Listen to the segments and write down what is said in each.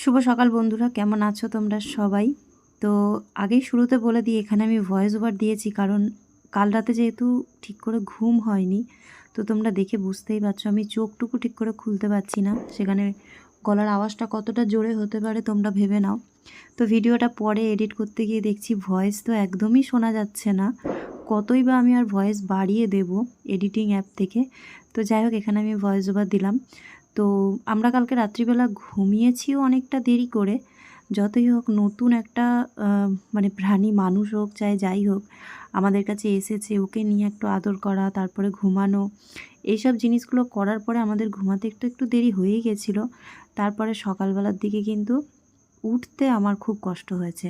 শুভ সকাল বন্ধুরা, কেমন আছো তোমরা সবাই? তো আগেই শুরুতে বলে দিই, এখানে আমি ভয়েস ওভার দিয়েছি কারণ কাল রাতে যেহেতু ঠিক করে ঘুম হয়নি, তো তোমরা দেখে বুঝতেই পারছ, আমি চোখটুকু ঠিক করে খুলতে পারছি না। সেখানে গলার আওয়াজটা কতটা জোরে হতে পারে তোমরা ভেবে নাও। তো ভিডিওটা পরে এডিট করতে গিয়ে দেখছি ভয়েস তো একদমই শোনা যাচ্ছে না। কতই বা আমি আর ভয়েস বাড়িয়ে দেব এডিটিং অ্যাপ থেকে। তো যাই হোক, এখানে আমি ভয়েস ওভার দিলাম। তো আমরা কালকে রাত্রিবেলা ঘুমিয়েছিও অনেকটা দেরি করে। যতই হোক নতুন একটা মানে প্রাণী মানুষ হোক চাই যাই হোক, আমাদের কাছে এসেছে, ওকে নিয়ে একটু আদর করা, তারপরে ঘুমানো, এইসব জিনিসগুলো করার পরে আমাদের ঘুমাতে একটু একটু দেরি হয়েই গেছিল। তারপরে সকালবেলার দিকে কিন্তু উঠতে আমার খুব কষ্ট হয়েছে।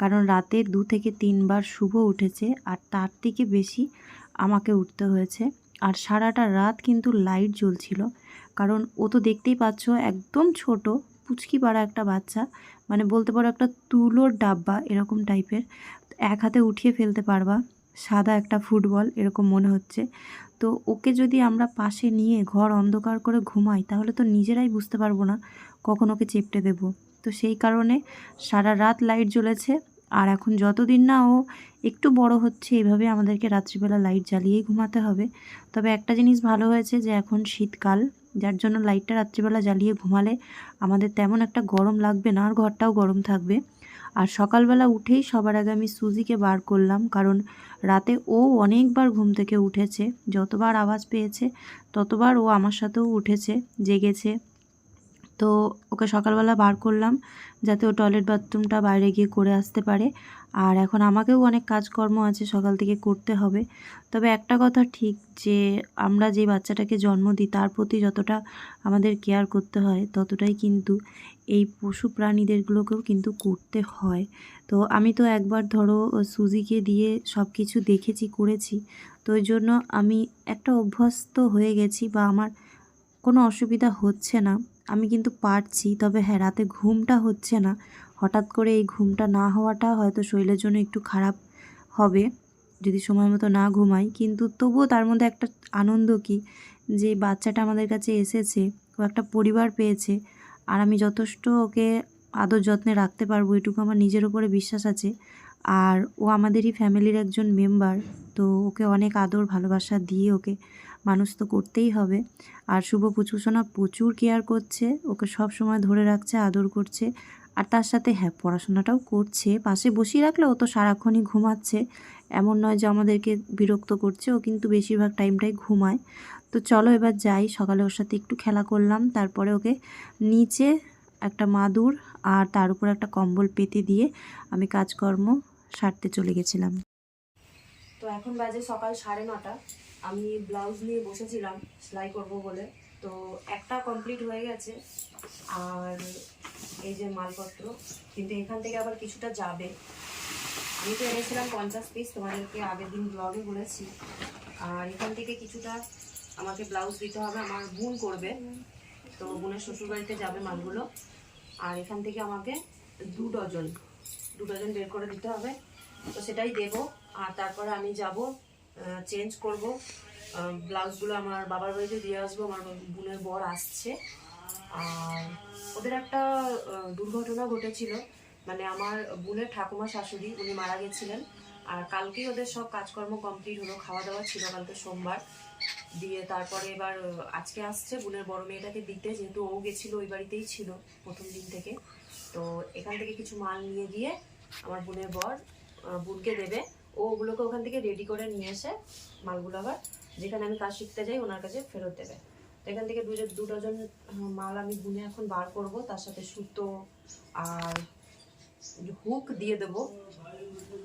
কারণ রাতে দু থেকে তিনবার শুভ উঠেছে আর তার থেকে বেশি আমাকে উঠতে হয়েছে। আর সারাটা রাত কিন্তু লাইট জ্বলছিল। কারণ ও তো দেখতেই পাচ্ছ একদম ছোট, পুচকি পাড়া একটা বাচ্চা মানে বলতে পারো একটা তুলোর ডাব্বা এরকম টাইপের এক হাতে উঠিয়ে ফেলতে পারবা, সাদা একটা ফুটবল এরকম মনে হচ্ছে। তো ওকে যদি আমরা পাশে নিয়ে ঘর অন্ধকার করে ঘুমাই, তাহলে তো নিজেরাই বুঝতে পারব না কখন ওকে চেপটে দেব। তো সেই কারণে সারা রাত লাইট জ্বলেছে, আর এখন যতদিন না ও একটু বড় হচ্ছে এইভাবে আমাদেরকে রাত্রিবেলা লাইট জ্বালিয়েই ঘুমাতে হবে। তবে একটা জিনিস ভালো হয়েছে যে এখন শীতকাল যার জন্য লাইটটা রাত্রিবেলা জ্বালিয়ে ঘুমালে আমাদের তেমন একটা গরম লাগবে না আর ঘরটাও গরম থাকবে। আর সকালবেলা উঠেই সবার আগে আমি সুজিকে বার করলাম, কারণ রাতে ও অনেকবার ঘুম থেকে উঠেছে। যতবার আওয়াজ পেয়েছে, ততবার ও আমার সাথেও উঠেছে, জেগেছে। তো ওকে সকালবেলা বার করলাম যাতে ও টয়লেট বাথরুমটা বাইরে গিয়ে করে আসতে পারে। আর এখন আমাকেও অনেক কাজকর্ম আছে, সকাল থেকে করতে হবে। তবে একটা কথা ঠিক যে, আমরা যে বাচ্চাটাকে জন্ম দিই, তার প্রতি যতটা আমাদের কেয়ার করতে হয়, ততটাই কিন্তু এই পশু প্রাণীদেরগুলোকেও কিন্তু করতে হয়। তো আমি তো একবার ধরো সুজিকে দিয়ে সব কিছু দেখেছি, করেছি। তো ওই জন্য আমি একটা অভ্যস্ত হয়ে গেছি বা আমার কোনো অসুবিধা হচ্ছে না। আমি কিন্তু পারছি, তবে হ্যাঁ রাতে ঘুমটা হচ্ছে না। হঠাৎ করে এই ঘুমটা না হওয়াটা হয়তো শরীরের জন্য একটু খারাপ হবে, যদি সময় মতো না ঘুমাই। কিন্তু তবুও তার মধ্যে একটা আনন্দ কি, যে বাচ্চাটা আমাদের কাছে এসেছে, ও একটা পরিবার পেয়েছে, আর আমি যথেষ্ট ওকে আদর যত্নে রাখতে পারব, এটুকু আমার নিজের উপরে বিশ্বাস আছে। আর ও আমাদেরই ফ্যামিলির একজন মেম্বার, তো ওকে অনেক আদর, ভালোবাসা দিয়ে ওকে মানুষ তো করতেই হবে। আর শুভ পুচুসোনা প্রচুর কেয়ার করছে, ওকে সব সময় ধরে রাখছে, আদর করছে। আর তার সাথে হ্যাঁ পড়াশোনাটাও করছে, পাশে বসিয়ে রাখলে ও তো সারাক্ষণই ঘুমাচ্ছে। এমন নয় যে আমাদেরকে বিরক্ত করছে, ও কিন্তু বেশিরভাগ টাইমটাই ঘুমায়। তো চলো এবার যাই, সকালে ওর সাথে একটু খেলা করলাম, তারপরে ওকে নিচে একটা মাদুর আর তার উপর একটা কম্বল পেতে দিয়ে আমি কাজকর্ম সারতে চলে গেছিলাম। তো এখন বাজে সকাল সাড়ে নটা। আমি ব্লাউজ নিয়ে বসেছিলাম, সেলাই করব বলে। তো একটা কমপ্লিট হয়ে গেছে। আর এই যে মালপত্র, কিন্তু এখান থেকে আবার কিছুটা যাবে। আমি তো এনেছিলাম পঞ্চাশ পিস তোমাদেরকে আগের দিন ব্লগে বলেছি। আর এখান থেকে কিছুটা আমাকে ব্লাউজ দিতে হবে, আমার বোন করবে। তো বোনের শ্বশুরবাড়িতে যাবে মালগুলো। আর এখান থেকে আমাকে দু ডজন দু ডজন বের করে দিতে হবে। তো সেটাই দেব। আর তারপরে আমি যাব চেঞ্জ করব। ব্লাউজগুলো আমার বাবার বাড়িতে দিয়ে আসব, আমার বোনের বর আসছে। আর ওদের একটা দুর্ঘটনা ঘটেছিল। মানে আমার বোনের ঠাকুমা শাশুড়ি, উনি মারা গেছিলেন। আর কালকেই ওদের সব কাজকর্ম কমপ্লিট হলো খাওয়া দাওয়া ছিল কালকে সোমবার। দিয়ে তারপরে এবার আজকে আসছে, বোনের বড় মেয়েটাকে দিতে, যেহেতু ও গেছিল, ওই বাড়িতেই ছিল প্রথম দিন থেকে। তো এখান থেকে কিছু মাল নিয়ে গিয়ে আমার বোনের বর বোনকে দেবে। ও ওগুলোকে ওখান থেকে রেডি করে নিয়ে এসে মালগুলো আবার যেখানে আমি কাজ শিখতে যাই ওনার কাছে ফেরত দেবে। তো এখান থেকে দু দু ডজন মাল আমি বুনে এখন বার করব। তার সাথে সুতো আর হুক দিয়ে দেব।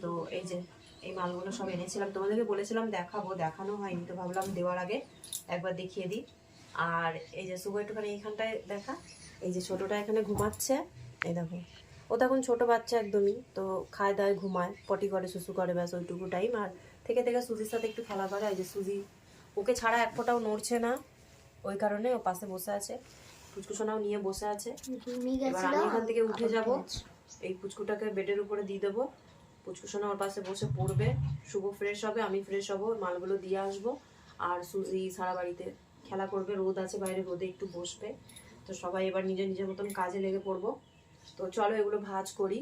তো এই যে, এই মালগুলো সব এনেছিলাম। তোমাদেরকে বলেছিলাম দেখাবো। দেখানো হয়নি তো ভাবলাম দেওয়ার আগে একবার দেখিয়ে দিই। আর এই যে, শুভ একটুখানি এইখানটায় দেখা। এই যে ছোটোটা এখানে ঘুমাচ্ছে। এই দেখো ও তখন ছোট বাচ্চা একদমই তো খায় দায় ঘুমায় পটি করে শুশু করে ব্যাস ওইটুকু টাইম আর থেকে থেকে সুজির সাথে একটু খেলা করে এই যে সুজি ওকে ছাড়া এক ফোঁটাও নড়ছে না ওই কারণে ও পাশে বসে আছে। ফুচকুসোনাও নিয়ে বসে আছে। এবার আমি এখান থেকে উঠে যাব। এই পুচকুটাকে বেডের উপরে দিয়ে দেবো। পুচকুসোনা ওর পাশে বসে পড়বে। শুভ ফ্রেশ হবে আমি ফ্রেশ হব মালগুলো দিয়ে আসব। আর সুজি সারা বাড়িতে খেলা করবে রোদ আছে বাইরে রোদে একটু বসবে। তো সবাই এবার নিজের নিজের মতন কাজে লেগে পড়ব। তো চলো এগুলো ভাজ করি।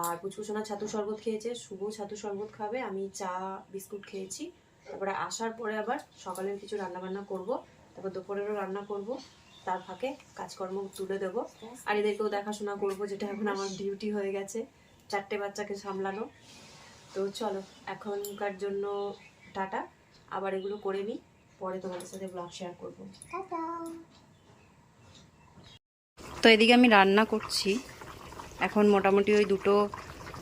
আর পুচকুসোনা ছাতু শরবত খেয়েছে শুভ ছাতু শরবত খাবে আমি চা বিস্কুট খেয়েছি। তারপরে আসার পরে আবার সকালের কিছু রান্না বান্না করব। তারপর দুপুরেরও রান্না করব। তার ফাঁকে কাজকর্ম তুলে দেবো। আর এদেরকেও দেখাশোনা করব যেটা এখন আমার ডিউটি হয়ে গেছে। চারটে বাচ্চাকে সামলানো। তো চলো এখনকার জন্য টাটা। আবার এগুলো করে নিই পরে তোমাদের সাথে ব্লগ শেয়ার করব। তো এদিকে আমি রান্না করছি। এখন মোটামুটি ওই দুটো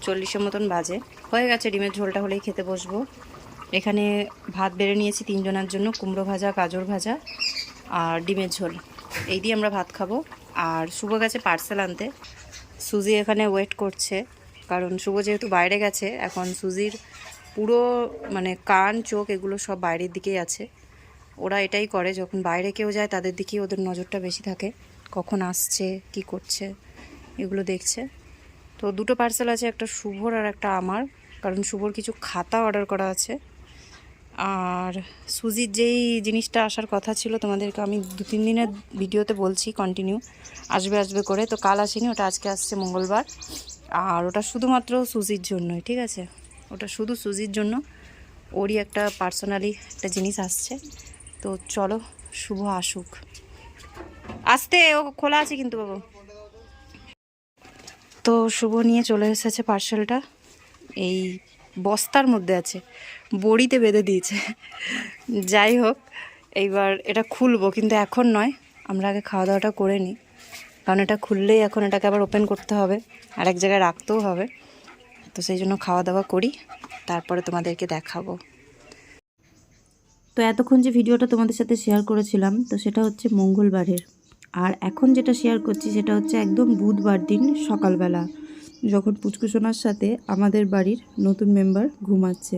চল্লিশের মতন বাজে। হয়ে গেছে, ডিমের ঝোলটা হলেই খেতে বসবো। এখানে ভাত বেড়ে নিয়েছি তিনজনের জন্য, কুমড়ো ভাজা, গাজর ভাজা আর ডিমের ঝোল। এই দিয়ে আমরা ভাত খাব। আর শুভ গেছে পার্সেল আনতে। সুজি এখানে ওয়েট করছে, কারণ শুভ যেহেতু বাইরে গেছে, এখন সুজির পুরো মানে কান, চোখ এগুলো সব বাইরের দিকেই আছে। ওরা এটাই করে, যখন বাইরে কেউ যায়, তাদের দিকেই ওদের নজরটা বেশি থাকে। কখন আসছে, কি করছে। এগুলো দেখছে। তো দুটো পার্সেল আছে, একটা শুভর আর একটা আমার। কারণ শুভর কিছু খাতা অর্ডার করা আছে। আর সুজির যেই জিনিসটা আসার কথা ছিল, তোমাদেরকে আমি দু তিন দিনের ভিডিওতে বলছি কন্টিনিউ আসবে আসবে করে। তো কাল আসেনি, ওটা আজকে আসছে মঙ্গলবার। আর ওটা শুধুমাত্র সুজির জন্যই, ঠিক আছে? ওটা শুধু সুজির জন্য। ওরই একটা পার্সোনালি একটা জিনিস আসছে। তো চলো, শুভ আসুক। আসতে, ও খোলা আছে কিন্তু বাবু। তো শুভ নিয়ে চলে এসেছে পার্সেলটা। এই বস্তার মধ্যে আছে। বড়িতে বেঁধে দিয়েছে। যাই হোক, এইবার এটা খুলবো, কিন্তু এখন নয়। আমরা আগে খাওয়া দাওয়াটা করে নিই। কারণ এটা খুললেই এখন এটাকে আবার ওপেন করতে হবে। আর এক জায়গায় রাখতেও হবে। তো সেই জন্য খাওয়া দাওয়া করি। তারপরে তোমাদেরকে দেখাবো। তো এতক্ষণ যে ভিডিওটা তোমাদের সাথে শেয়ার করেছিলাম, তো সেটা হচ্ছে মঙ্গলবারের। আর এখন যেটা শেয়ার করছি সেটা হচ্ছে একদম বুধবার দিন সকালবেলা, যখন পুচকুসোনার সাথে আমাদের বাড়ির নতুন মেম্বার ঘুমাচ্ছে।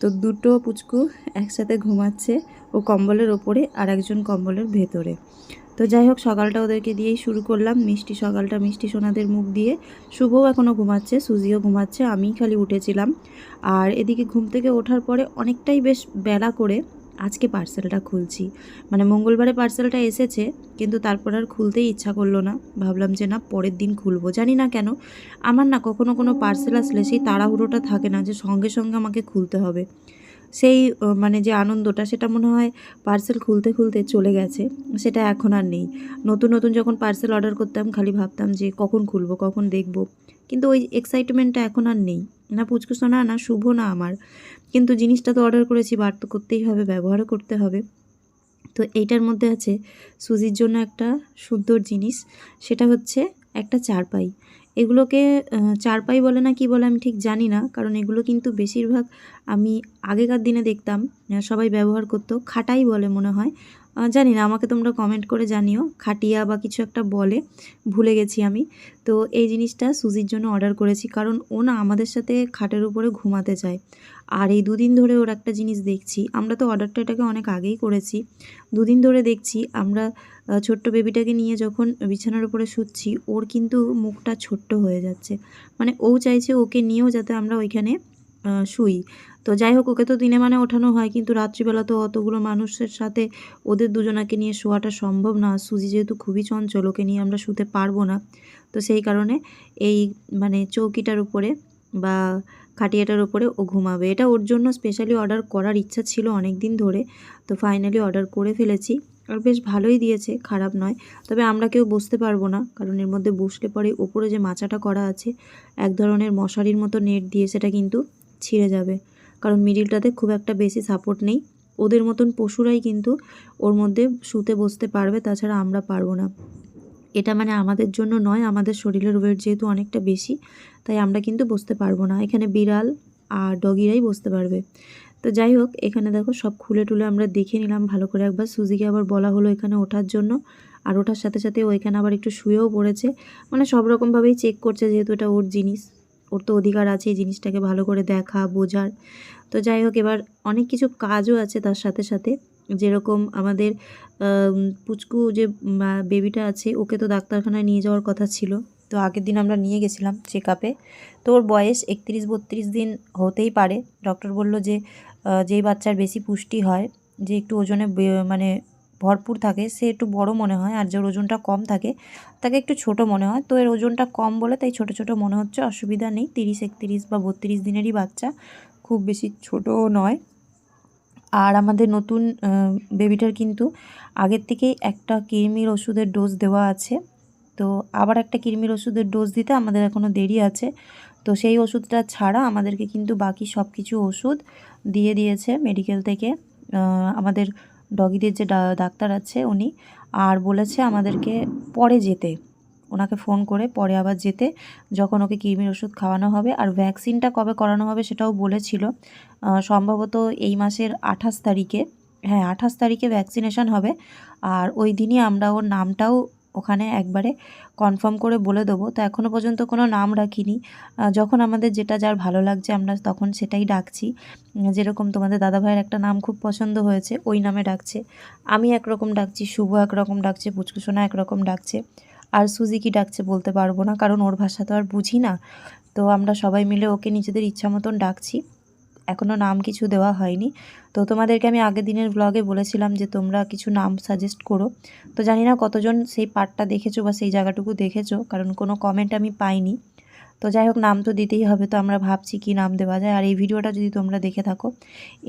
তো দুটো পুচকু একসাথে ঘুমাচ্ছে ও কম্বলের ওপরে আর একজন কম্বলের ভেতরে। তো যাই হোক, সকালটা ওদেরকে দিয়েই শুরু করলাম। মিষ্টি সকালটা মিষ্টি সোনাদের মুখ দিয়ে। শুভও এখনও ঘুমাচ্ছে, সুজিও ঘুমাচ্ছে, আমিই খালি উঠেছিলাম। আর এদিকে ঘুম থেকে ওঠার পরে অনেকটাই বেশ বেলা করে আজকে পার্সেলটা খুলছি। মানে মঙ্গলবারে পার্সেলটা এসেছে, কিন্তু তারপর আর খুলতেই ইচ্ছা করল না। ভাবলাম যে না, পরের দিন খুলবো। জানি না কেন, আমার না কখনো কোনো পার্সেল আসলে সেই তাড়াহুড়োটা থাকে না যে সঙ্গে সঙ্গে আমাকে খুলতে হবে। সেই মানে যে আনন্দটা, সেটা মনে হয় পার্সেল খুলতে খুলতে চলে গেছে। সেটা এখন আর নেই। নতুন নতুন যখন পার্সেল অর্ডার করতাম, খালি ভাবতাম যে কখন খুলবো, কখন দেখব। কিন্তু ওই এক্সাইটমেন্টটা এখন আর নেই। না পুচকুসোনা না না শুভ, না আমার। কিন্তু জিনিসটা তো অর্ডার করেছি, বার তো করতেই হবে, ব্যবহারও করতে হবে। তো এইটার মধ্যে আছে সুজির জন্য একটা সুন্দর জিনিস, সেটা হচ্ছে একটা চারপাই। এগুলোকে চারপাই বলে না কি বলে আমি ঠিক জানি না, কারণ এগুলো কিন্তু বেশিরভাগ আমি আগেকার দিনে দেখতাম সবাই ব্যবহার করতো, খাটাই বলে মনে হয়। জানি না, আমাকে তোমরা কমেন্ট করে জানিও। খাটিয়া বা কিছু একটা বলে, ভুলে গেছি আমি। তো এই জিনিসটা সুজির জন্য অর্ডার করেছি, কারণ ও না আমাদের সাথে খাটের উপরে ঘুমাতে চায়। আর এই দুদিন ধরে ওর একটা জিনিস দেখছি, আমরা তো অর্ডারটা এটাকে অনেক আগেই করেছি। দুদিন ধরে দেখছি, আমরা ছোট্ট বেবিটাকে নিয়ে যখন বিছানার উপরে শুচ্ছি, ওর কিন্তু মুখটা ছোট্ট হয়ে যাচ্ছে। মানে ও চাইছে ওকে নিয়েও যাতে আমরা ওইখানে শুই। তো যাই হোক, ওকে তো দিনে মানে ওঠানো হয়, কিন্তু রাত্রিবেলা তো অতগুলো মানুষের সাথে ওদের দুজনাকে নিয়ে শোয়াটা সম্ভব না। সুজি যেহেতু খুবই চঞ্চল, ওকে নিয়ে আমরা শুতে পারব না। তো সেই কারণে এই মানে চৌকিটার উপরে বা খাটিয়াটার উপরে ও ঘুমাবে। এটা ওর জন্য স্পেশালি অর্ডার করার ইচ্ছা ছিল অনেক দিন ধরে। তো ফাইনালি অর্ডার করে ফেলেছি। আর বেশ ভালোই দিয়েছে, খারাপ নয়। তবে আমরা কেউ বসতে পারব না, কারণ এর মধ্যে বসলে পরে ওপরে যে মাচাটা করা আছে, এক ধরনের মশারির মতো নেট দিয়ে সেটা কিন্তু ছিঁড়ে যাবে। কারণ মিডিলটাতে খুব একটা বেশি সাপোর্ট নেই। ওদের মতন পশুরাই কিন্তু ওর মধ্যে শুতে বসতে পারবে, তাছাড়া আমরা পারব না। এটা মানে আমাদের জন্য নয়, আমাদের শরীরের ওয়েট যেহেতু অনেকটা বেশি, তাই আমরা কিন্তু বসতে পারব না। এখানে বিড়াল আর ডগিরাই বসতে পারবে। তো যাই হোক, এখানে দেখো সব খুলে টুলে আমরা দেখে নিলাম। ভালো করে একবার সুজিকে আবার বলা হলো এখানে ওঠার জন্য। আর ওঠার সাথে সাথে ও এখানে আবার একটু শুয়েও পড়েছে। মানে সব রকমভাবেই চেক করছে যেহেতু এটা ওর জিনিস। ওর তো অধিকার আছে এই জিনিসটাকে ভালো করে দেখা, বোঝার। তো যাই হোক, এবার অনেক কিছু কাজও আছে তার সাথে সাথে। যেরকম আমাদের পুচকু যে বেবিটা আছে, ওকে তো ডাক্তারখানায় নিয়ে যাওয়ার কথা ছিল। তো আগের দিন আমরা নিয়ে গেছিলাম চেক আপে তো ওর বয়স একত্রিশ বত্রিশ দিন হতেই পারে। ডক্টর বলল যে যেই বাচ্চার বেশি পুষ্টি হয়, যে একটু ওজনে মানে ভরপুর থাকে, সে একটু বড় মনে হয় আর যার ওজনটা কম থাকে, তাকে একটু ছোট মনে হয়। তো এর ওজনটা কম বলে তাই ছোট ছোট মনে হচ্ছে, অসুবিধা নেই। তিরিশ, একতিরিশ বা বত্রিশ দিনেরই বাচ্চা, খুব বেশি ছোটও নয়। আর আমাদের নতুন বেবিটার কিন্তু আগের থেকেই একটা কৃমির ওষুধের ডোজ দেওয়া আছে। তো আবার একটা কৃমির ওষুধের ডোজ দিতে আমাদের এখনও দেরি আছে। তো সেই ওষুধটা ছাড়া আমাদেরকে কিন্তু বাকি সব কিছু ওষুধ দিয়ে দিয়েছে মেডিকেল থেকে। আমাদের ডগিদের যে ডাক্তার আছে উনি, আর বলেছে আমাদেরকে পরে যেতে। ওনাকে ফোন করে পরে আবার যেতে, যখন ওকে কৃমির ওষুধ খাওয়ানো হবে। আর ভ্যাকসিনটা কবে করানো হবে সেটাও বলেছিল। সম্ভবত এই মাসের আঠাশ তারিখে হ্যাঁ আঠাশ তারিখে ভ্যাকসিনেশান হবে। আর ওই দিনই আমরা ওর নামটাও ওখানে একবারে কনফার্ম করে বলে দেবো। তো এখনও পর্যন্ত কোনো নাম রাখিনি। যখন আমাদের যেটা যার ভালো লাগছে, আমরা তখন সেটাই ডাকছি। যেরকম তোমাদের দাদাভাইয়ের একটা নাম খুব পছন্দ হয়েছে, ওই নামে ডাকছে। আমি একরকম ডাকছি, শুভ একরকম ডাকছে পুচকুসোনা একরকম ডাকছে। আর সুজি কি ডাকছে বলতে পারব না, কারণ ওর ভাষা তো আর বুঝি না। তো আমরা সবাই মিলে ওকে নিজেদের ইচ্ছা মতন ডাকছি। এখনও নাম কিছু দেওয়া হয়নি। তো তোমাদেরকে আমি আগের দিনের ব্লগে বলেছিলাম যে তোমরা কিছু নাম সাজেস্ট করো। তো জানি না কতজন সেই পার্টটা দেখেছ বা সেই জায়গাটুকু দেখেছ, কারণ কোনো কমেন্ট আমি পাইনি। তো যাই হোক, নাম তো দিতেই হবে, তো আমরা ভাবছি কি নাম দেওয়া যায়। আর এই ভিডিওটা যদি তোমরা দেখে থাকো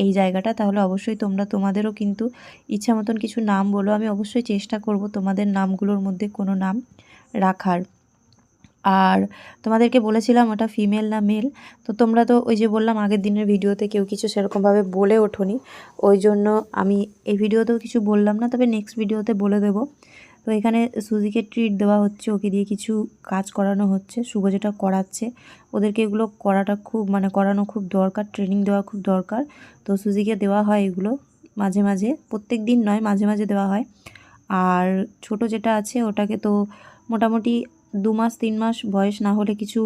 এই জায়গাটা, তাহলে অবশ্যই তোমরা তোমাদেরও কিন্তু ইচ্ছা মতন কিছু নাম বলো। আমি অবশ্যই চেষ্টা করব তোমাদের নামগুলোর মধ্যে কোনো নাম রাখার। আর তোমাদেরকে বলেছিলাম ওটা ফিমেল না মেল তো তোমরা তো ওই যে বললাম আগের দিনের ভিডিওতে কেউ কিছু সেরকমভাবে বলে ওঠোনি, ওই জন্য আমি এই ভিডিওতেও কিছু বললাম না, তবে নেক্সট ভিডিওতে বলে দেবো। তো এখানে সুজিকে ট্রিট দেওয়া হচ্ছে, ওকে দিয়ে কিছু কাজ করানো হচ্ছে, শুভ যেটা করাচ্ছে, ওদেরকে এগুলো করাটা খুব মানে করানো খুব দরকার ট্রেনিং দেওয়া খুব দরকার। তো সুজিকে দেওয়া হয় এগুলো মাঝে মাঝে, প্রত্যেক দিন নয়, মাঝে মাঝে দেওয়া হয়। আর ছোট যেটা আছে, ওটাকে তো মোটামুটি দু মাস, তিন মাস বয়স না হলে কিছু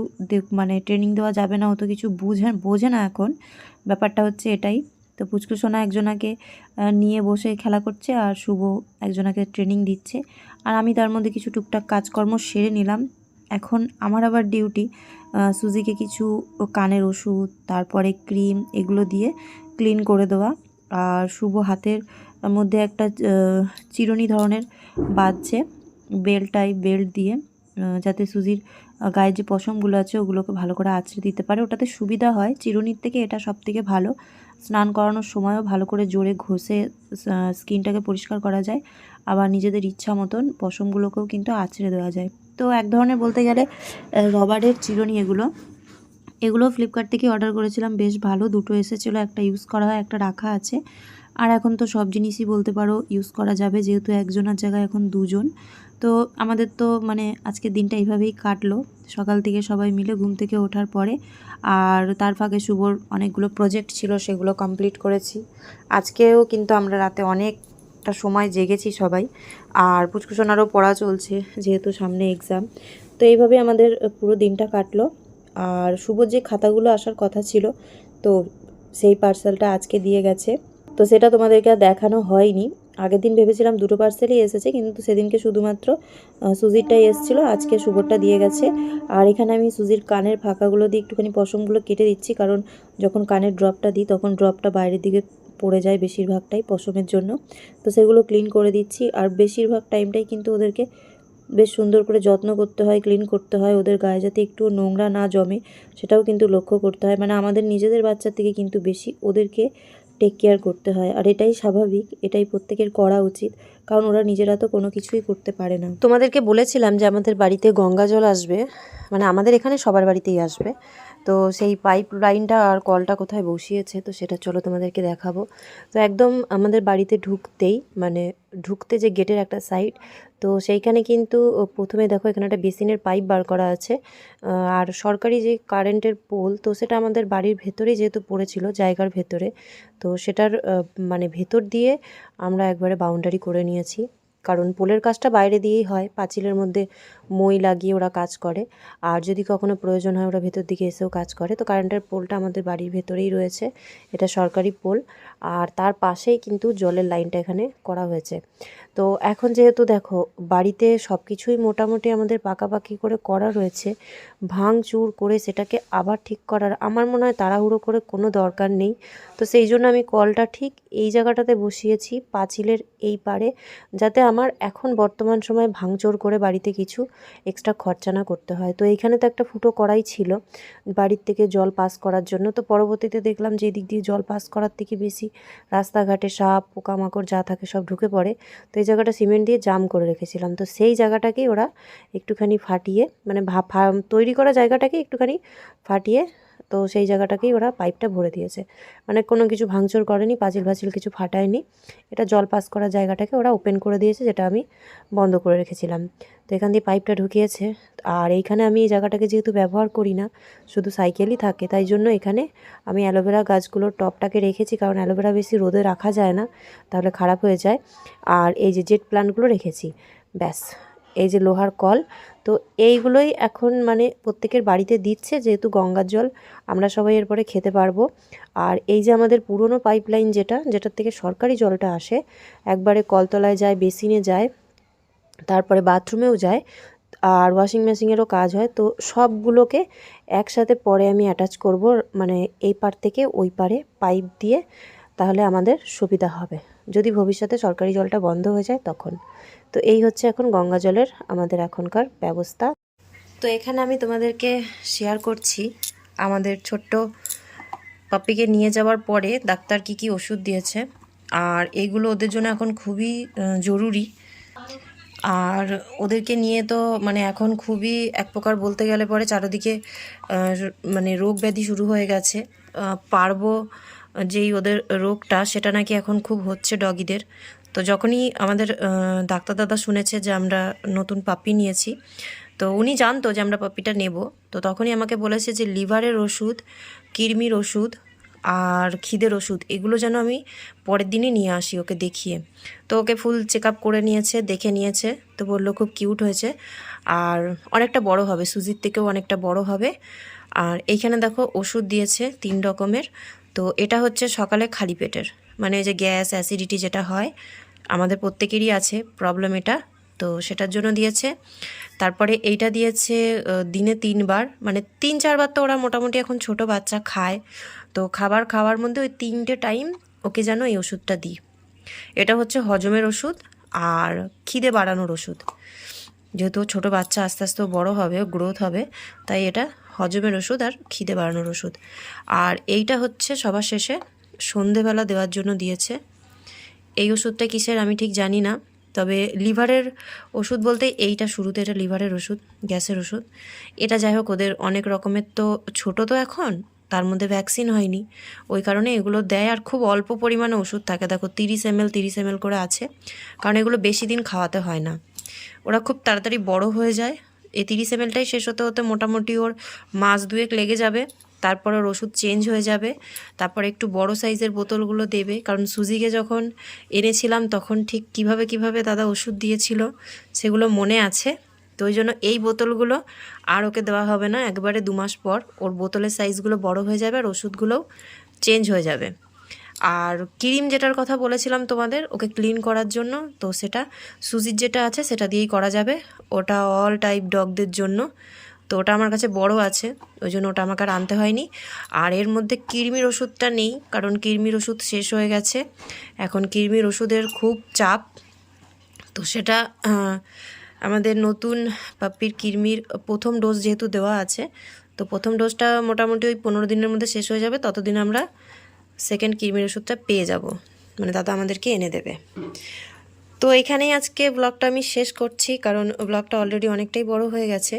মানে ট্রেনিং দেওয়া যাবে না, ও তো কিছু বুঝে, বোঝে না এখন। ব্যাপারটা হচ্ছে এটাই। তো পুচকুসোনা একজনাকে নিয়ে বসে খেলা করছে আর শুভ একজনাকে ট্রেনিং দিচ্ছে। আর আমি তার মধ্যে কিছু টুকটাক কাজকর্ম সেরে নিলাম। এখন আমার আবার ডিউটি সুজিকে কিছু কানের ওষুধ, তারপরে ক্রিম এগুলো দিয়ে ক্লিন করে দেওয়া। আর শুভ হাতের মধ্যে একটা চিরুনি ধরনের বাজছে বেল্ট টাইপ বেল্ট দিয়ে। যাতে সুজির গায়ে যে পশমগুলো আছে, ওগুলোকে ভালো করে আঁচড়ে দিতে পারে। ওটাতে সুবিধা হয় চিরুনির থেকে, এটা সব থেকে ভালো। স্নান করানোর সময়ও ভালো করে জোরে ঘষে স্কিনটাকে পরিষ্কার করা যায়। আবার নিজেদের ইচ্ছা মতন পশমগুলোকেও কিন্তু আঁচড়ে দেওয়া যায়। তো এক ধরনের বলতে গেলে রবারের চিরুনি এগুলো। এগুলো ফ্লিপকার্ট থেকে অর্ডার করেছিলাম, বেশ ভালো। দুটো এসেছিল, একটা ইউজ করা হয়, একটা রাখা আছে। আর এখন তো সব জিনিসই বলতে পারো ইউজ করা যাবে। যেহেতু একজনের জায়গায় এখন দুজন। তো আমাদের তো মানে আজকে দিনটা এইভাবেই কাটলো। সকাল থেকে সবাই মিলে ঘুম থেকে ওঠার পরে আর তার ফাঁকে শুভর অনেকগুলো প্রজেক্ট ছিল, সেগুলো কমপ্লিট করেছি। আজকেও কিন্তু আমরা রাতে অনেকটা সময় জেগেছি সবাই। আর পুচকুসোনারও পড়া চলছে, যেহেতু সামনে এক্সাম তো এইভাবে আমাদের পুরো দিনটা কাটলো। আর শুভর যে খাতাগুলো আসার কথা ছিল, তো সেই পার্সেলটা আজকে দিয়ে গেছে। তো সেটা তোমাদেরকে দেখানো হয়নি। আগের দিন ভেবেছিলাম দুটো পার্সেলই এসেছে, কিন্তু সেদিনকে শুধুমাত্র সুজিরটাই এসেছিল। আজকে শুভরটা দিয়ে গেছে। আর এখানে আমি সুজির কানের ফাঁকাগুলো দিয়ে একটুখানি পশমগুলো কেটে দিচ্ছি, কারণ যখন কানের ড্রপটা দিই তখন ড্রপটা বাইরের দিকে পড়ে যায় বেশিরভাগটাই পশমের জন্য। তো সেগুলো ক্লিন করে দিচ্ছি। আর বেশিরভাগ টাইমটাই কিন্তু ওদেরকে বেশ সুন্দর করে যত্ন করতে হয় ক্লিন করতে হয়। ওদের গায়ে যাতে একটু নোংরা না জমে, সেটাও কিন্তু লক্ষ্য করতে হয়। মানে আমাদের নিজেদের বাচ্চার থেকে কিন্তু বেশি ওদেরকে টেক কেয়ার করতে হয়। আর এটাই স্বাভাবিক, এটাই প্রত্যেকের করা উচিত, কারণ ওরা নিজেরা তো কোনো কিছুই করতে পারে না। তোমাদেরকে বলেছিলাম যে আমাদের বাড়িতে গঙ্গা জল আসবে মানে আমাদের এখানে সবার বাড়িতেই আসবে। তো সেই পাইপ লাইনটা আর কলটা কোথায় বসিয়েছে, তো সেটা চলো তোমাদেরকে দেখাবো। তো একদম আমাদের বাড়িতে ঢুকতেই মানে ঢুকতে যে গেটের একটা সাইড তো সেইখানে কিন্তু প্রথমে দেখো এখানে একটা বেসিনের পাইপ বার করা আছে। আর সরকারি যে কারেন্টের পোল তো সেটা আমাদের বাড়ির ভেতরেই যেহেতু পড়েছিল, জায়গার ভেতরে, তো সেটার মানে ভেতর দিয়ে আমরা একবারে বাউন্ডারি করে নিয়েছি। কারণ পোলের কাজটা বাইরে দিয়েই হয়, পাঁচিলের মধ্যে মই লাগিয়ে ওরা কাজ করে। আর যদি কখনো প্রয়োজন হয় ওরা ভেতর দিকে এসেও কাজ করে। তো কারেন্টের পোলটা আমাদের বাড়ির ভেতরেই রয়েছে। এটা সরকারি পোল। আর তার পাশেই কিন্তু জলের লাইনটা এখানে করা হয়েছে। তো এখন যেহেতু দেখো, বাড়িতে সব কিছুই মোটামুটি আমাদের পাকাপাকি করে করা রয়েছে, ভাঙচুর করে সেটাকে আবার ঠিক করার আমার মনে হয় তাড়াহুড়ো করে কোনো দরকার নেই। তো সেই জন্য আমি কলটা ঠিক এই জায়গাটাতে বসিয়েছি, পাঁচিলের এই পারে যাতে আমার এখন বর্তমান সময় ভাঙচুর করে বাড়িতে কিছু এক্সট্রা খরচা না করতে হয়। তো এইখানে তো একটা ফুটো করাই ছিল বাড়ির থেকে জল পাস করার জন্য। তো পরবর্তীতে দেখলাম যে দিক দিয়ে জল পাস করার থেকে বেশি রাস্তাঘাটে সাপ, পোকামাকড় যা থাকে সব ঢুকে পড়ে। তো এই জায়গাটা সিমেন্ট দিয়ে জাম করে রেখেছিলাম। তো সেই জায়গাটাকেই ওরা একটুখানি ফাটিয়ে মানে ভা তৈরি করা জায়গাটাকে একটুখানি ফাটিয়ে তো সেই জায়গাটাকেই ওরা পাইপটা ভরে দিয়েছে। মানে কোনো কিছু ভাঙচুর করেনি, পাঁচিল ফাচিল কিছু ফাটায়নি। এটা জল পাস করা জায়গাটাকে ওরা ওপেন করে দিয়েছে, যেটা আমি বন্ধ করে রেখেছিলাম। তো এখান দিয়ে পাইপটা ঢুকিয়েছে। আর এইখানে আমি এই জায়গাটাকে যেহেতু ব্যবহার করি না, শুধু সাইকেলই থাকে, তাই জন্য এখানে আমি অ্যালোভেরা গাছগুলোর টপটাকে রেখেছি, কারণ অ্যালোভেরা বেশি রোদে রাখা যায় না, তাহলে খারাপ হয়ে যায়। আর এই যে জেট প্ল্যান্টগুলো রেখেছি, ব্যাস। এই যে লোহার কল, তো এইগুলোই এখন মানে প্রত্যেকের বাড়িতে দিচ্ছে, যেহেতু গঙ্গার জল আমরা সবাই এরপরে খেতে পারব। আর এই যে আমাদের পুরনো পাইপলাইন যেটা, যেটার থেকে সরকারি জলটা আসে, একবারে কলতলায় যায়, বেসিনে যায়, তারপরে বাথরুমেও যায়, আর ওয়াশিং মেশিনেরও কাজ হয়, তো সবগুলোকে একসাথে পরে আমি অ্যাটাচ করব মানে এই পার থেকে ওই পারে পাইপ দিয়ে, তাহলে আমাদের সুবিধা হবে। যদি ভবিষ্যতে সরকারি জলটা বন্ধ হয়ে যায়, তখন। তো এই হচ্ছে এখন গঙ্গা জলের আমাদের এখনকার ব্যবস্থা। তো এখানে আমি তোমাদেরকে শেয়ার করছি আমাদের ছোট্ট পাপ্পিকে নিয়ে যাওয়ার পরে ডাক্তার কি কি ওষুধ দিয়েছে। আর এইগুলো ওদের জন্য এখন খুবই জরুরি। আর ওদেরকে নিয়ে তো মানে এখন খুবই এক প্রকার বলতে গেলে পরে চারিদিকে মানে রোগ ব্যাধি শুরু হয়ে গেছে। পারব যেই ওদের রোগটা, সেটা নাকি এখন খুব হচ্ছে ডগিদের। তো যখনই আমাদের ডাক্তার দাদা শুনেছে যে আমরা নতুন পাপ্পি নিয়েছি, তো উনি জানতো যে আমরা পাপিটা নেব। তো তখনই আমাকে বলেছে যে লিভারের ওষুধ কিরমির ওষুধ আর খিদের ওষুধ, এগুলো যেন আমি পরের দিনই নিয়ে আসি ওকে দেখিয়ে। তো ওকে ফুল চেক আপ করে নিয়েছে, দেখে নিয়েছে, তো বলল খুব কিউট হয়েছে। আর অনেকটা বড় হবে, সুজির থেকেও অনেকটা বড় হবে। আর এইখানে দেখো ওষুধ দিয়েছে তিন রকমের। তো এটা হচ্ছে সকালে খালি পেটের মানে যে গ্যাস, অ্যাসিডিটি যেটা হয় আমাদের প্রত্যেকেরই আছে প্রবলেম এটা। তো সেটার জন্য দিয়েছে। তারপরে এইটা দিয়েছে দিনে তিনবার। মানে তিন, চারবার তো ওরা মোটামুটি এখন ছোট বাচ্চা খায়। তো খাবার খাওয়ার মধ্যে ওই তিনটে টাইম ওকে যেন এই ওষুধটা দিই। এটা হচ্ছে হজমের ওষুধ আর খিদে বাড়ানোর ওষুধ। যেহেতু ছোট বাচ্চা আস্তে আস্তে বড় হবে গ্রোথ হবে, তাই এটা হজমের ওষুধ আর খিদে বাড়ানোর ওষুধ। আর এইটা হচ্ছে সবার শেষে সন্ধেবেলা দেওয়ার জন্য দিয়েছে। ওষুধটা কিসের আমি ঠিক জানি না, তবে লিভারের ওষুধ বলতে এইটা শুরুতে এটা লিভারের ওষুধ, গ্যাসের ওষুধ। এটা যাই হোক, ওদের অনেক রকমের তো ছোট তো এখন, তার মধ্যে ভ্যাকসিন হয়নি। ওই কারণে এগুলো দেয় আর খুব অল্প পরিমাণে ওষুধ থাকে। দেখো, তিরিশ এমএল তিরিশ এমএল করে আছে, কারণ এগুলো বেশি দিন খাওয়াতে হয় না। ওরা খুব তাড়াতাড়ি বড় হয়ে যায় এই তিরিশ এমএলটাই শেষ হতে হতে মোটামুটি ওর মাস দুয়েক লেগে যাবে। তারপর ওর ওষুধ চেঞ্জ হয়ে যাবে। তারপর একটু বড় সাইজের বোতলগুলো দেবে। কারণ সুজিকে যখন এনেছিলাম, তখন ঠিক কীভাবে কীভাবে দাদা ওষুধ দিয়েছিল, সেগুলো মনে আছে। তো ওই জন্য এই বোতলগুলো আর ওকে দেওয়া হবে না। একবারে দু মাস পর ওর বোতলের সাইজগুলো বড় হয়ে যাবে আর ওষুধগুলোও চেঞ্জ হয়ে যাবে। আর ক্রিম যেটার কথা বলেছিলাম তোমাদের, ওকে ক্লিন করার জন্য, তো সেটা সুজির যেটা আছে সেটা দিয়েই করা যাবে। ওটা অল টাইপ ডগদের জন্য, তো ওটা আমার কাছে বড় আছে, ওই জন্য ওটা আমাকে আর আনতে হয়নি। আর এর মধ্যে কৃমির ওষুধটা নেই, কারণ কৃমির ওষুধ শেষ হয়ে গেছে। এখন কৃমির ওষুধের খুব চাপ, তো সেটা আমাদের নতুন পাপ্পির কৃমির প্রথম ডোজ যেহেতু দেওয়া আছে, তো প্রথম ডোজটা মোটামুটি ওই পনেরো দিনের মধ্যে শেষ হয়ে যাবে, ততদিন আমরা সেকেন্ড কৃমির ওষুধটা পেয়ে যাব। মানে দাদা আমাদেরকে এনে দেবে। তো এখানেই আজকে ব্লগটা আমি শেষ করছি, কারণ ব্লগটা অলরেডি অনেকটাই বড় হয়ে গেছে।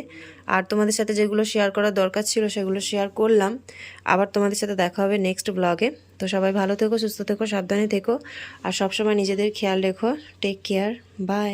আর তোমাদের সাথে যেগুলো শেয়ার করার দরকার ছিল সেগুলো শেয়ার করলাম। আবার তোমাদের সাথে দেখা হবে নেক্সট ব্লগে তো সবাই ভালো থেকো, সুস্থ থেকো, সাবধানে থেকো। আর সবসময় নিজেদের খেয়াল রেখো। Take care bye